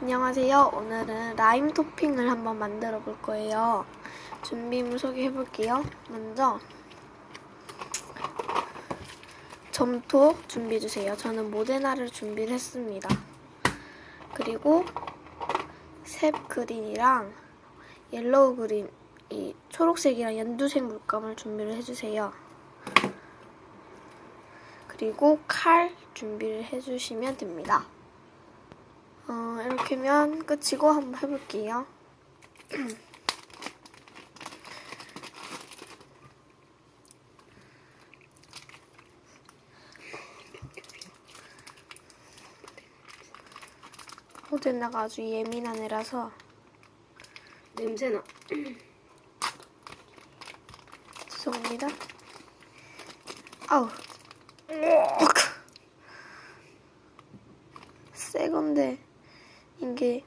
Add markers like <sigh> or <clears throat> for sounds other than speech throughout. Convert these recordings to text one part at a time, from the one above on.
안녕하세요. 오늘은 라임 토핑을 한번 만들어 볼 거예요. 준비물 소개해 볼게요. 먼저 점토 준비해 주세요. 저는 모데나를 준비를 했습니다. 그리고 셉 그린이랑 옐로우 그린, 이 초록색이랑 연두색 물감을 준비를 해주세요. 그리고 칼 준비를 해주시면 됩니다. 어, 이렇게면 끝이고 한번 해볼게요. <clears throat> 호텔나가 아주 예민한 애라서 냄새나. <clears throat> 죄송합니다. 아우. <laughs> 새 건데 이게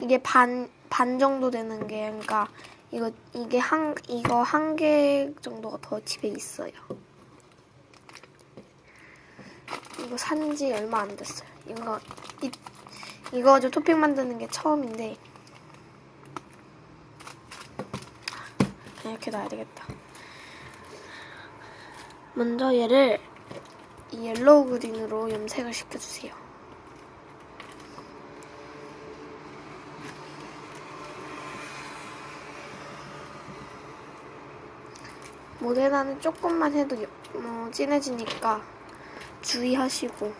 이게 반 반 정도 되는 게 그러니까 이거 이게 한 이거 한 개 정도가 더 집에 있어요. 이거 산 지 얼마 안 됐어요. 이거 이, 이거 저 토핑 만드는 게 처음인데 이렇게 놔야 되겠다. 먼저 얘를 이 옐로우 그린으로 염색을 시켜주세요. 모데나는 조금만 해도 여- 어, 진해지니까 주의하시고.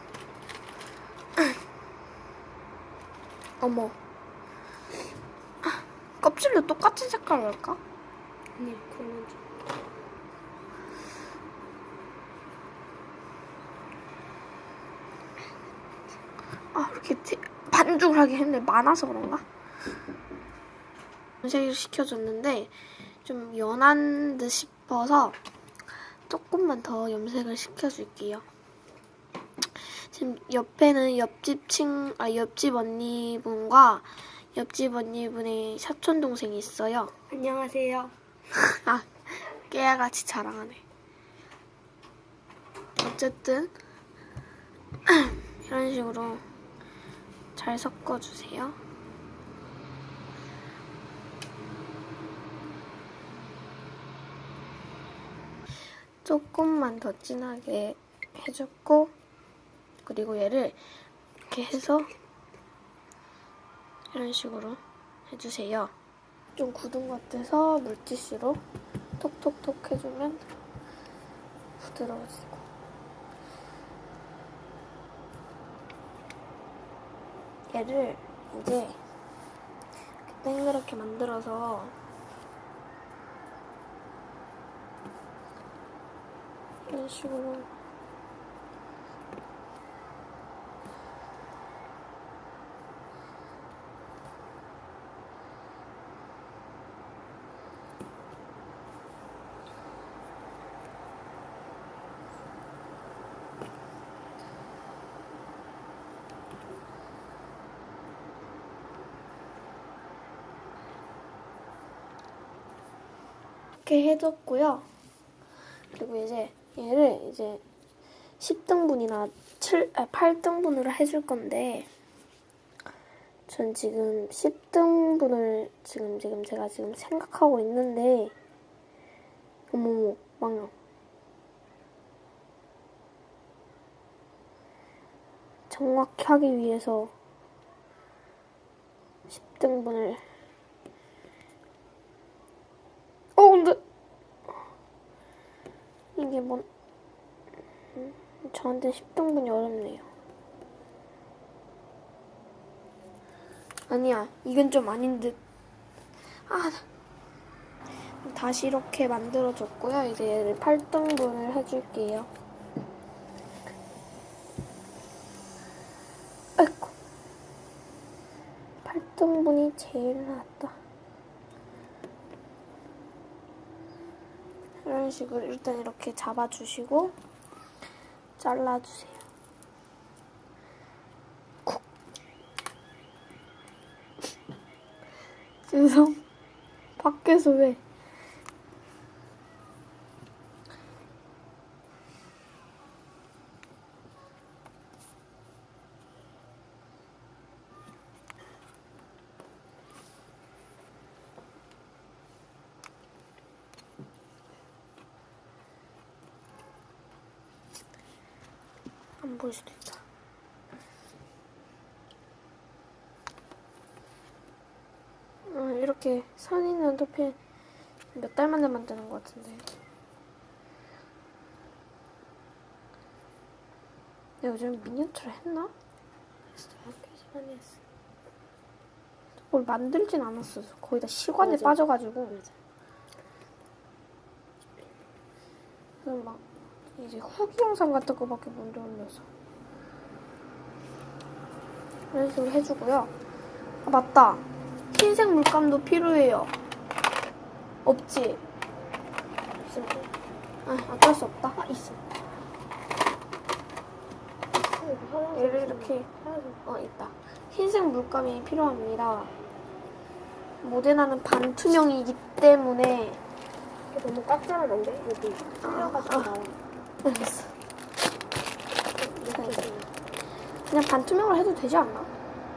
<clears throat> 어머. 아, <clears throat> 껍질도 똑같은 색깔로 할까? 아니, 그러면 좀. 아, 이렇게 티- 반죽을 하기 힘들어. 많아서 그런가? 염색을 시켜줬는데 좀 연한 듯 싶어서 조금만 더 염색을 시켜줄게요. 지금 옆에는 옆집 친, 아, 옆집 언니분과 옆집 언니분의 사촌 동생이 있어요. 안녕하세요. <laughs> 아, 깨알같이 자랑하네. 어쨌든 <clears throat> 이런 식으로 잘 섞어주세요. 조금만 더 진하게 해줬고 그리고 얘를 이렇게 해서 이런 식으로 해주세요. 좀 굳은 것 같아서 물티슈로 톡톡톡 해주면 부드러워지고 얘를 이제 동그랗게 만들어서 이런 식으로 이렇게 해줬고요. 그리고 이제 얘를 이제 10등분이나 7, 아, 8등분으로 해줄 건데 전 지금 10등분을 지금 지금 제가 지금 생각하고 있는데 어머머 망요. 정확히 하기 위해서 10등분을 어 근데 이게 뭔 음, 저한테 10등분이 어렵네요. 아니야, 이건 좀 아닌 듯. 아, 다시 이렇게 만들어줬고요. 이제 얘를 8등분을 해줄게요. 아이고. 8등분이 제일 낫다. 이런 식으로 일단 이렇게 잡아주시고 잘라주세요. 쿡. <laughs> 죄송. 밖에서 왜? 안 보일 수도 있다. 어, 이렇게 선 있는 도필 몇 달 만에 만드는 것 같은데. 내가 요즘 미니어처를 했나? 했어. 시간에 했어. 뭘 만들진 않았어. 거의 다 시간에 맞아. 빠져가지고. 맞아. 그래서 막 이제 후기 영상 같은 거밖에 못 올려서. 이런 식으로 해주고요. 아, 맞다. 흰색 물감도 필요해요. 없지? 없을 거. 아, 어쩔 수 없다. 아 있어. 얘를 이렇게 어 있다. 흰색 물감이 필요합니다. 모데나는 반투명이기 때문에 이게 너무 깍지면 안 돼? 여기 찔려가지고 아. 나와. 알겠어. 그냥 반투명을 해도 되지 않나?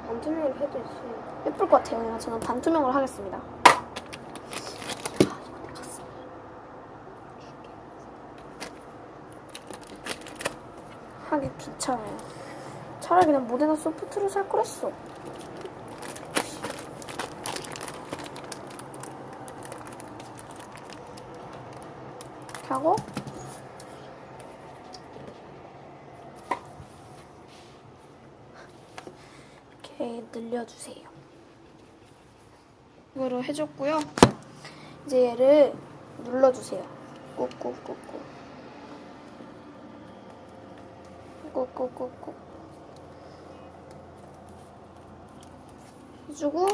안투명으로 해도 있어. 예쁠 것 같아요. 그냥 저는 반투명을 하겠습니다. 하기 귀찮아요. 차라리 그냥 모데나 소프트를 살 거랬어. 하고 이렇게 늘려주세요. 이거로 해줬고요. 이제 얘를 눌러주세요. 꾹꾹꾹꾹. 꾹꾹꾹꾹. 해주고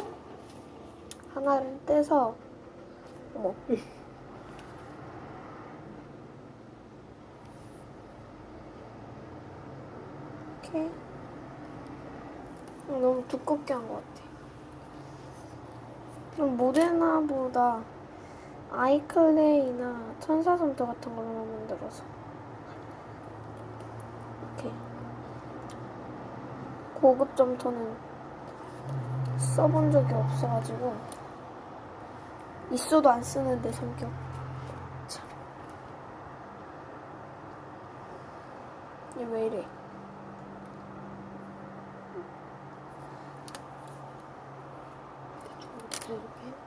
하나를 떼서 어머. <laughs> 이렇게 너무 두껍게 한 것 같아. 그럼 모데나보다 아이클레이나 천사솜도 같은 걸로만 만들어서 이렇게 고급 점토는 써본 적이 없어가지고 있어도 안 쓰는 내 성격 참. 얘왜 이래 대충 이렇게.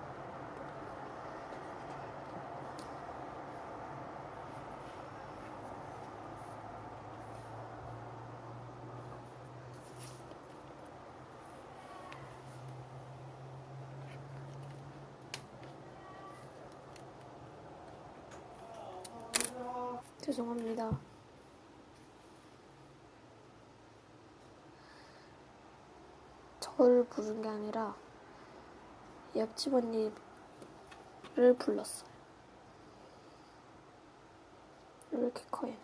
죄송합니다. 저를 부른 게 아니라 옆집 언니를 불렀어요. 이렇게 커얘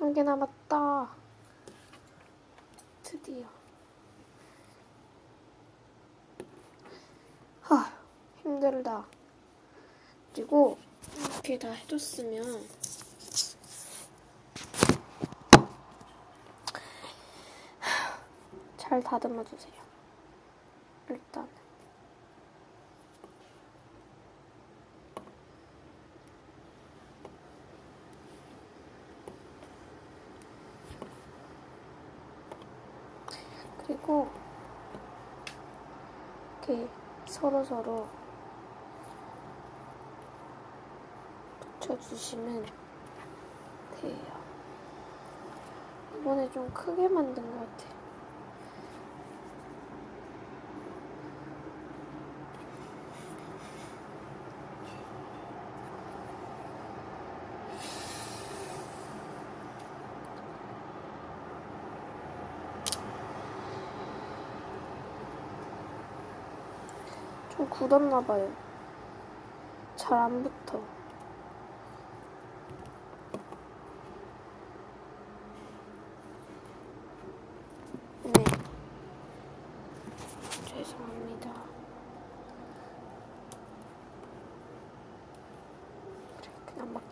한 개 남았다. 드디어. 하, 힘들다. 그리고 이렇게 다 해줬으면 잘 다듬어 주세요. 일단. 그리고 이렇게 서로 서로 붙여주시면 돼요. 이번에 좀 크게 만든 것 같아. 좀 굳었나 봐요. 잘 안 붙어. 네. 죄송합니다.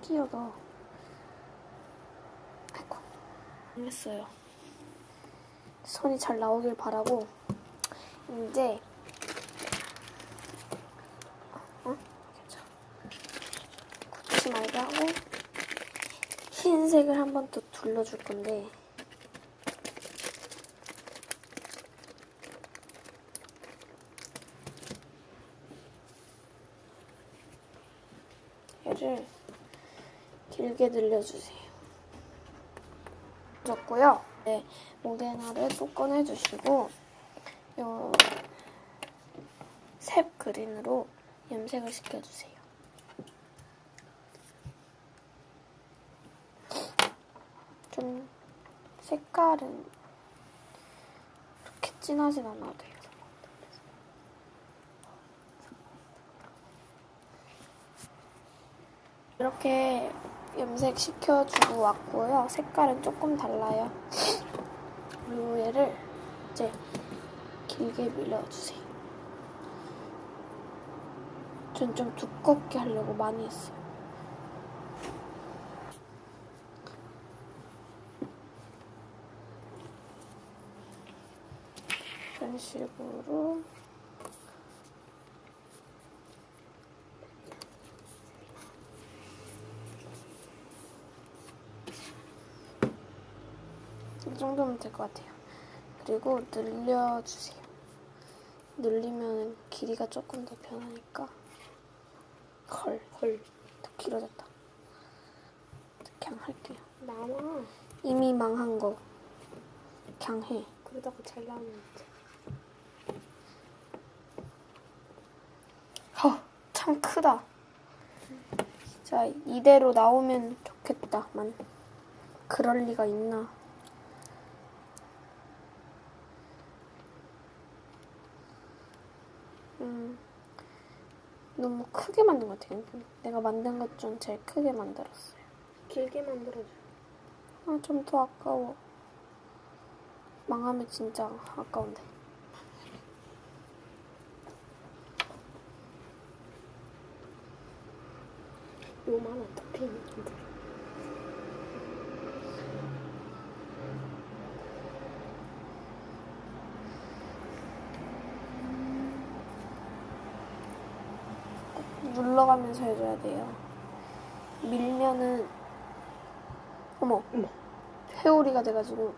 끼어넣어. 아이고. 했어요. 선이 잘 나오길 바라고. 이제 어? 괜찮아. 굳지 말게 하고 흰색을 한 번 더 둘러줄 건데 얘를 길게 늘려주세요. 졌고요. 네, 모데나를 또 꺼내주시고 요색 그린으로 염색을 시켜주세요. 좀 색깔은 그렇게 진하진 않아도 돼요. 이렇게 염색 시켜주고 왔고요. 색깔은 조금 달라요. 그리고 얘를 이제 길게 밀어주세요. 전 좀 두껍게 하려고 많이 했어요. 이런 식으로 이 정도면 될 것 같아요. 그리고 늘려주세요. 늘리면 길이가 조금 더 변하니까 헐, 헐, 더 길어졌다. 그냥 할게요. 많아. 이미 망한 거 그냥 해. 그러다가 잘 나오면 이제. 허, 참 크다. 진짜 이대로 나오면 좋겠다만 그럴 리가 있나? 음, 너무 크게 만든 것 같아요. 내가 만든 것 중 제일 크게 만들었어요. 길게 만들어줘. 아, 좀 더 아까워. 망하면 진짜 아까운데. 요만 어떻게 만들어? 눌러가면서 해줘야 돼요. 밀면은 어머 어머. 회오리가 돼가지고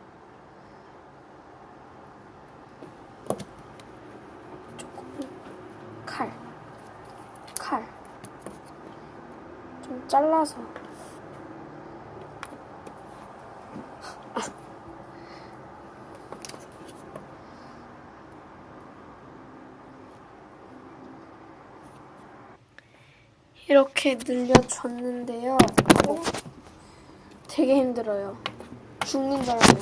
조금 칼, 칼 좀 잘라서 이렇게 늘려줬는데요. 어, 되게 힘들어요. 죽는 줄 알아요.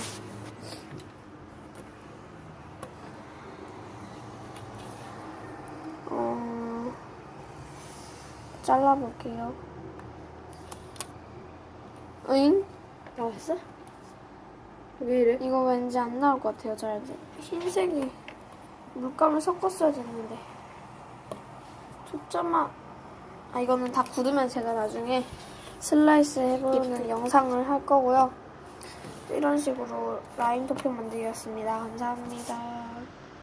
어, 잘라볼게요. 으잉? 나왔어? 왜 이래? 이거 왠지 안 나올 것 같아요, 잘. 흰색이 물감을 섞었어야 됐는데. 초점아. 아, 이거는 다 굳으면 제가 나중에 슬라이스 해보는 영상을 할 거고요. 이런 식으로 라인 토핑 만들기였습니다. 감사합니다.